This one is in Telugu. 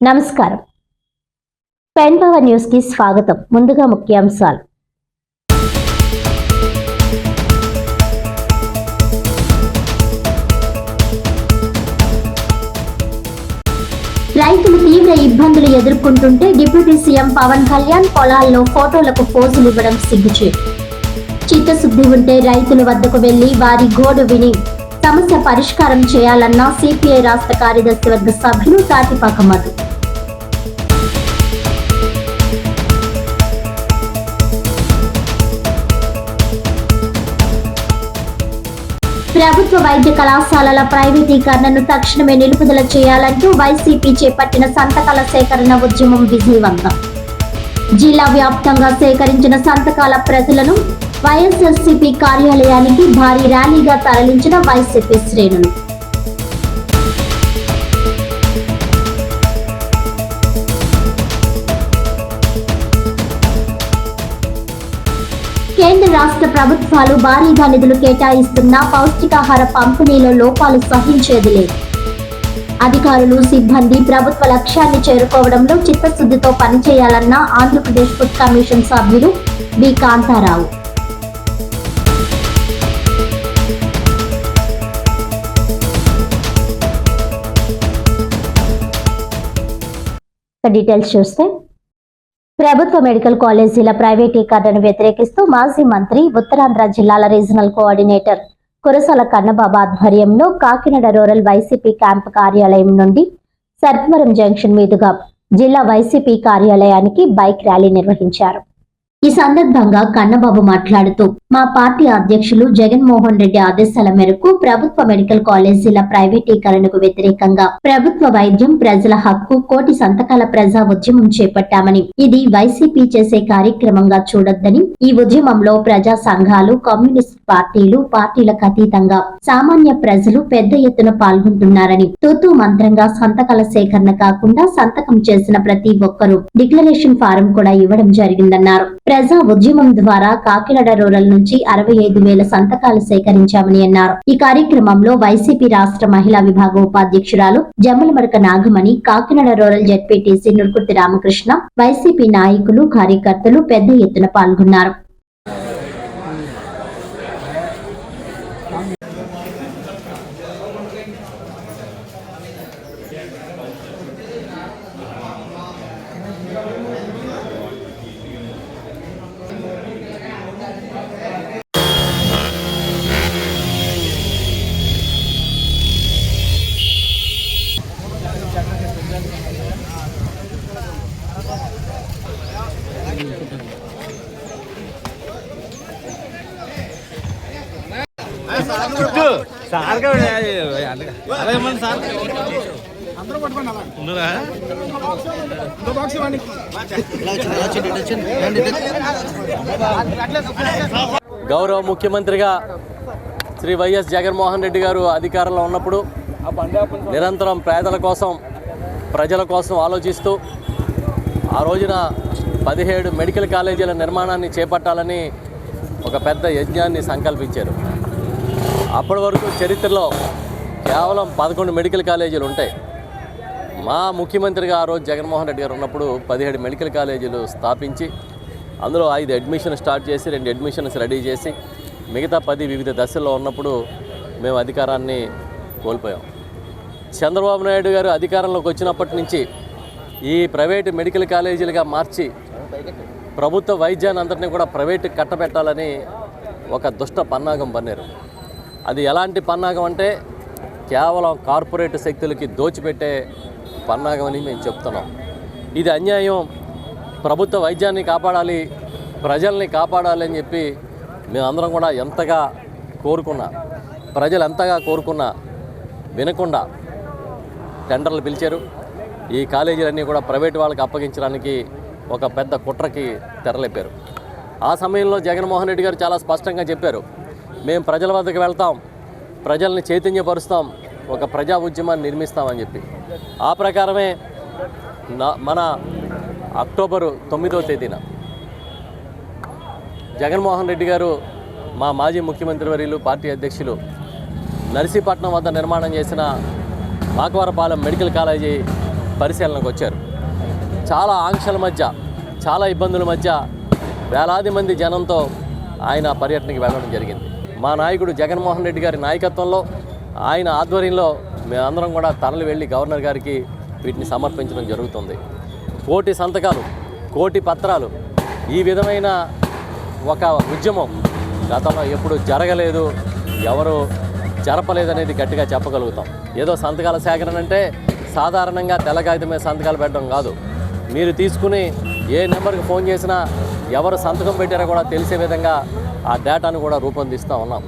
నమస్కారం. పెన్ పవర్ న్యూస్కి స్వాగతం. ముందుగా ముఖ్యాంశాలు. రైతులు తీవ్ర ఇబ్బందులు ఎదుర్కొంటుంటే డిప్యూటీ సీఎం పవన్ కళ్యాణ్ పొలాల్లో ఫోటోలకు పోజులు ఇవ్వడం సిగ్గుచేటు. చిత్తశుద్ధి ఉంటే రైతుల వద్దకు వెళ్ళి వారి గోడు విని సమస్య పరిష్కారం చేయాలన్న సిపిఐ రాష్ట్ర కార్యదర్శి వర్గ సభ్యులు తాటిపాక మధు. ప్రభుత్వ వైద్య కళాశాలల ప్రైవేటీకరణను తక్షణమే నిలుపుదల చేయాలంటూ వైసీపీ చేపట్టిన సంతకాల సేకరణ ఉద్యమం విజయవంతం. జిల్లా వ్యాప్తంగా సేకరించిన సంతకాల ప్రజలను వైఎస్ఎస్సీపీ కార్యాలయానికి భారీ ర్యాలీగా తరలించిన వైసీపీ శ్రేణులు. కేంద్ర రాష్ట్ర ప్రభుత్వాలు భారీగా నిధులు కేటాయిస్తున్నా పౌష్టికాహార పంపిణీలో లోపాలు సహించేది లేదు. అధికారులు సిబ్బంది ప్రభుత్వ లక్ష్యాన్ని చేరుకోవడంలో చిత్తశుద్ధితో పనిచేయాలన్న ఆంధ్రప్రదేశ్ ఫుడ్ కమిషన్ సభ్యులు బి. కాంతారావు. డీటెయిల్స్ చూస్తే ప్రభుత్వ మెడికల్ కాలేజీల ప్రైవేటీకరణను వ్యతిరేకిస్తూ మాజీ మంత్రి ఉత్తరాంధ్ర జిల్లాల రీజనల్ కోఆర్డినేటర్ కురసాల కన్నబాబు ఆధ్వర్యంలో కాకినాడ రూరల్ వైసీపీ క్యాంప్ కార్యాలయం నుండి సర్పవరం జంక్షన్ మీదుగా జిల్లా వైసీపీ కార్యాలయానికి బైక్ ర్యాలీ నిర్వహించారు. ఈ సందర్భంగా కన్నబాబు మాట్లాడుతూ మా పార్టీ అధ్యక్షులు జగన్మోహన్ రెడ్డి ఆదేశాల మేరకు ప్రభుత్వ మెడికల్ కాలేజీల ప్రైవేటీకరణకు వ్యతిరేకంగా ప్రభుత్వ వైద్యం ప్రజల హక్కు కోటి సంతకాల ప్రజా ఉద్యమం చేపట్టామని ఇది వైసీపీ చేసే కార్యక్రమంగా చూడొద్దని ఈ ఉద్యమంలో ప్రజా సంఘాలు కమ్యూనిస్ట్ పార్టీలు పార్టీలకు అతీతంగా సామాన్య ప్రజలు పెద్ద ఎత్తున పాల్గొంటున్నారని తూతూ మంత్రంగా సంతకాల సేకరణ కాకుండా సంతకం చేసిన ప్రతి ఒక్కరూ డిక్లరేషన్ ఫారం కూడా ఇవ్వడం జరిగిందన్నారు. ప్రజా ఉద్యమం ద్వారా కాకినాడ రూరల్ నుంచి అరవై ఐదు వేల సంతకాలు సేకరించామని అన్నారు. ఈ కార్యక్రమంలో వైసీపీ రాష్ట్ర మహిళా విభాగ ఉపాధ్యక్షురాలు Jammalamaraka Nagamani Kakinada rural ZPTC Nurkurthi Ramakrishna YCP నాయకులు కార్యకర్తలు పెద్ద ఎత్తున పాల్గొన్నారు. చుట్టూ సార్? ఉన్నారా గౌరవ ముఖ్యమంత్రిగా శ్రీ వైఎస్ జగన్మోహన్ రెడ్డి గారు అధికారంలో ఉన్నప్పుడు నిరంతరం పేదల కోసం ప్రజల కోసం ఆలోచిస్తూ ఆ రోజున పదిహేడు మెడికల్ కాలేజీల నిర్మాణాన్ని చేపట్టాలని ఒక పెద్ద యజ్ఞాన్ని సంకల్పించారు. అప్పటి వరకు చరిత్రలో కేవలం పదకొండు మెడికల్ కాలేజీలు ఉంటాయి. మా ముఖ్యమంత్రిగా ఆ రోజు జగన్మోహన్ రెడ్డి గారు ఉన్నప్పుడు పదిహేడు మెడికల్ కాలేజీలు స్థాపించి అందులో ఐదు అడ్మిషన్ స్టార్ట్ చేసి రెండు అడ్మిషన్స్ రెడీ చేసి మిగతా పది వివిధ దశల్లో ఉన్నప్పుడు మేము అధికారాన్ని కోల్పోయాం. చంద్రబాబు నాయుడు గారు అధికారంలోకి వచ్చినప్పటి నుంచి ఈ ప్రైవేటు మెడికల్ కాలేజీలుగా మార్చి ప్రభుత్వ వైద్యాన్ని అందరినీ కూడా ప్రైవేటు కట్టబెట్టాలని ఒక దుష్ట పన్నాగం పన్నారు. అది ఎలాంటి పన్నాగం అంటే కేవలం కార్పొరేట్ శక్తులకి దోచిపెట్టే పన్నాగం అని మేము చెప్తున్నాం. ఇది అన్యాయం. ప్రభుత్వ వైద్యాన్ని కాపాడాలి ప్రజల్ని కాపాడాలి అని చెప్పి మేమందరం కూడా ఎంతగా కోరుకున్నా ప్రజలు ఎంతగా కోరుకున్నా వినకుండా టెండర్లు పిలిచారు. ఈ కాలేజీలన్నీ కూడా ప్రైవేట్ వాళ్ళకి అప్పగించడానికి ఒక పెద్ద కుట్రకి తెరలేపారు. ఆ సమయంలో జగన్మోహన్ రెడ్డి గారు చాలా స్పష్టంగా చెప్పారు. మేము ప్రజల వద్దకు వెళ్తాం. ప్రజల్ని చైతన్యపరుస్తాం. ఒక ప్రజా ఉద్యమాన్ని నిర్మిస్తామని చెప్పి. ఆ ప్రకారమే నా మన అక్టోబరు తొమ్మిదవ తేదీన జగన్మోహన్ రెడ్డి గారు మా మాజీ ముఖ్యమంత్రి వర్యులు పార్టీ అధ్యక్షులు నర్సీపట్నం వద్ద నిర్మాణం చేసిన మాకవరపాలెం మెడికల్ కాలేజీ పరిశీలనకు వచ్చారు. చాలా ఆంక్షల మధ్య చాలా ఇబ్బందుల మధ్య వేలాది మంది జనంతో ఆయన పర్యటనకి వెళ్ళడం జరిగింది. మా నాయకుడు జగన్మోహన్ రెడ్డి గారి నాయకత్వంలో ఆయన ఆధ్వర్యంలో మేమందరం కూడా తరలి వెళ్ళి గవర్నర్ గారికి వీటిని సమర్పించడం జరుగుతుంది. కోటి సంతకాలు కోటి పత్రాలు ఈ విధమైన ఒక ఉద్యమం గతంలో ఎప్పుడు జరగలేదు ఎవరు జరపలేదనేది గట్టిగా చెప్పగలుగుతాం. ఏదో సంతకాల సేకరణ అంటే సాధారణంగా తెల్ల మీద సంతకాలు పెట్టడం కాదు. మీరు తీసుకుని ఏ నెంబర్కి ఫోన్ చేసినా ఎవరు సంతకం పెట్టారో కూడా తెలిసే విధంగా ఆ డేటాను కూడా రూపొందిస్తూ ఉన్నాం